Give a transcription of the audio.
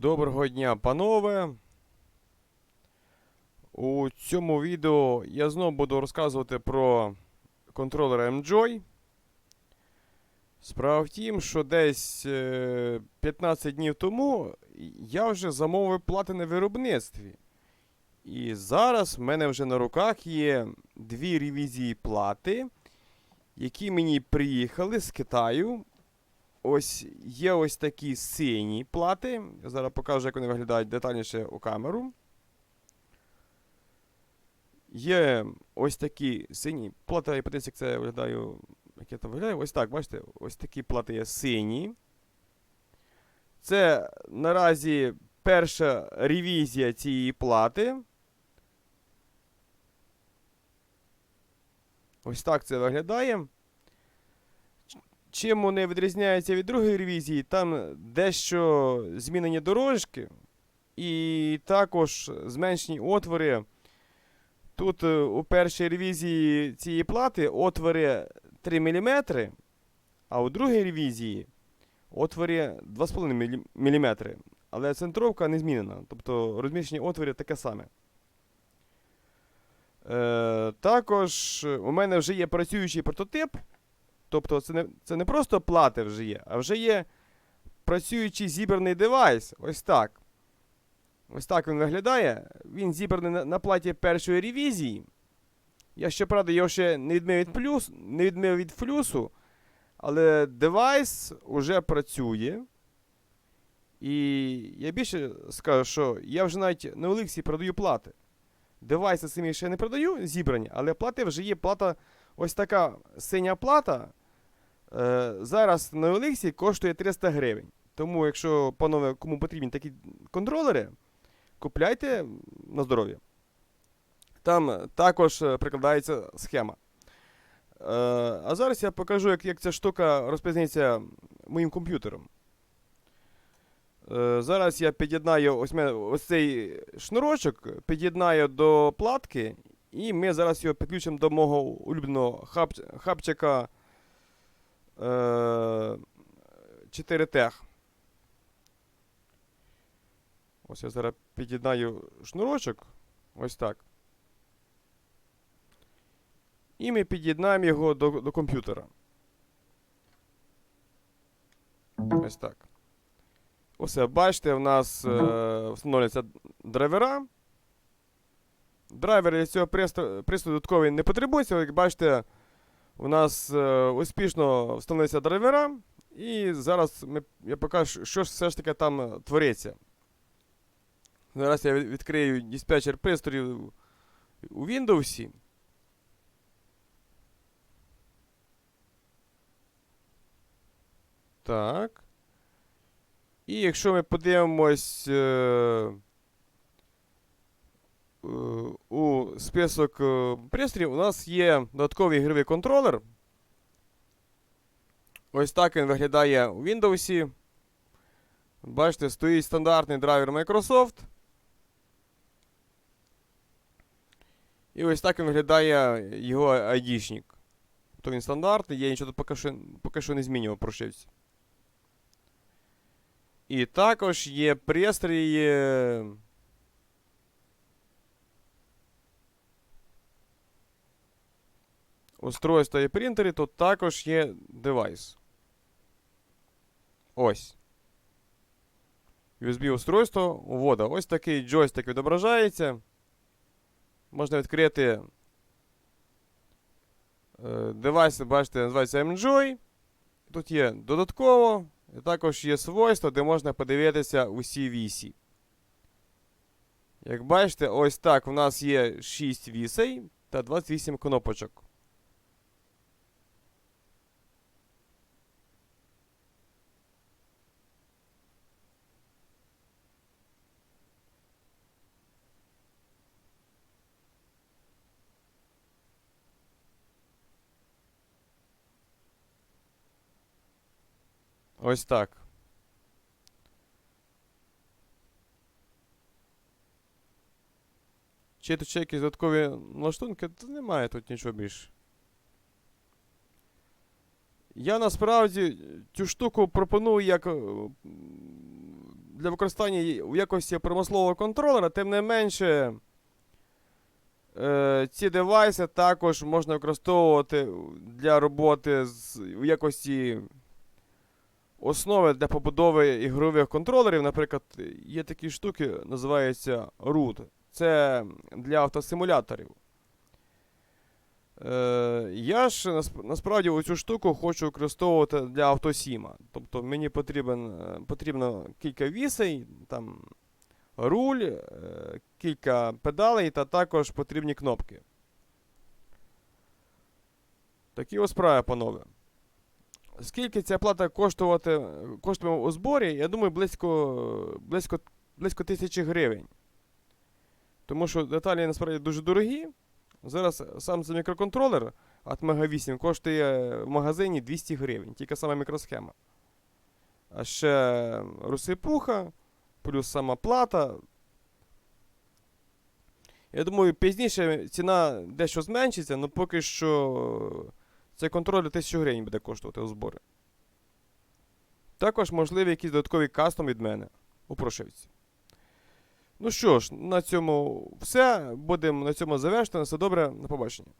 Доброго дня, панове. У цьому відео я знову буду розказувати про контролер MJOY. Справа в тім, що десь е, 15 днів тому я вже замовив плати на виробництві. І зараз в мене вже на руках є дві ревізії плати, які мені приїхали з Китаю. Ось є ось такі сині плати. Я зараз покажу, як вони виглядають детальніше у камеру. Є ось такі сині плати, і подивіться, як це виглядає. Як я там виглядаю. Ось так, бачите, ось такі плати є сині. Це наразі перша ревізія цієї плати. Ось так це виглядає. Чим вони відрізняються від другої ревізії, там дещо змінені дорожки, і також зменшені отвори. Тут е, у першій ревізії цієї плати отвори 3 мм, а у другій ревізії отвори 2,5 мм. Але центровка не змінена. Тобто розміщені отвори таке саме. Е, також у мене вже є працюючий прототип. Тобто це не, це не просто плати вже є, а вже є працюючий зібраний девайс. Ось так. Ось так він виглядає. Він зібраний на, на платі першої ревізії. Я щоправда його ще не відмив від плюс, не відмив від флюсу, але девайс уже працює. І я більше скажу, що я вже навіть на Олексі продаю плати. Девайси самі ще не продаю, зібрані, але плати вже є плата. Ось така синя плата. Е, зараз на Олексі коштує 300 гривень. Тому, якщо, панове, кому потрібні такі контролери, купляйте на здоров'я. Там також е, прикладається схема. Е, а зараз я покажу, як, як ця штука розпізнається моїм комп'ютером. Е, зараз я під'єднаю ось, ось цей шнурочок, під'єднаю до платки, і ми зараз його підключимо до мого улюбленого хаб, хабчика е, 4TEH. Ось я зараз під'єднаю шнурочок. Ось так. І ми під'єднаємо його до, до комп'ютера. Ось так. Оце, бачите, в нас е, встановлюються драйвера. Драйвер для цього пристрою додатковий не потребується. Як бачите, у нас е, успішно встановлюються драйвера. І зараз ми, я покажу, що ж все ж таки там е, твориться. Зараз я відкрию диспетчер пристроїв у Windows. Так. І якщо ми подивимось е, у список е, пристроїв, у нас є додатковий ігровий контролер. Ось так він виглядає у Windows. Бачите, стоїть стандартний драйвер Microsoft. І ось так він виглядає його айдішник. То він стандартний, я нічого поки що, поки що не змінював прошивці. І також є пристрій. Устройства і принтери, тут також є девайс. Ось. USB-устройство ввода. Ось такий джойстик відображається. Можна відкрити е, девайс, бачите, називається MJOY. Тут є додатково. І також є свойства, де можна подивитися усі вісі. Як бачите, ось так у нас є 6 вісей та 28 кнопочок. Ось так. Чи тут ще якісь додаткові налаштунки? Та немає тут нічого більше. Я насправді цю штуку пропоную як е, для використання у якості промислового контролера, тим не менше. Е, ці девайси також можна використовувати для роботи з, у якості основи для побудови ігрових контролерів. Наприклад, є такі штуки, називаються root. Це для автосимуляторів. Е, я ж насправді оцю штуку хочу використовувати для автосіма. Тобто мені потрібен, е, потрібно кілька вісей, там руль, е, кілька педалей та також потрібні кнопки. Такі ось справи, панове. Скільки ця плата коштувати, коштує у зборі, я думаю, близько, близько, близько тисячі гривень. Тому що деталі насправді дуже дорогі. Зараз сам цей мікроконтролер Atmega 8 коштує в магазині 200 гривень, тільки сама мікросхема. А ще розсипуха, плюс сама плата. Я думаю, пізніше ціна дещо зменшиться, але поки що цей контроль 1000 гривень буде коштувати у збори. Також можливі якісь додаткові кастом від мене у прошивці. Ну що ж, на цьому все. Будемо на цьому завершити. На все добре, на побачення.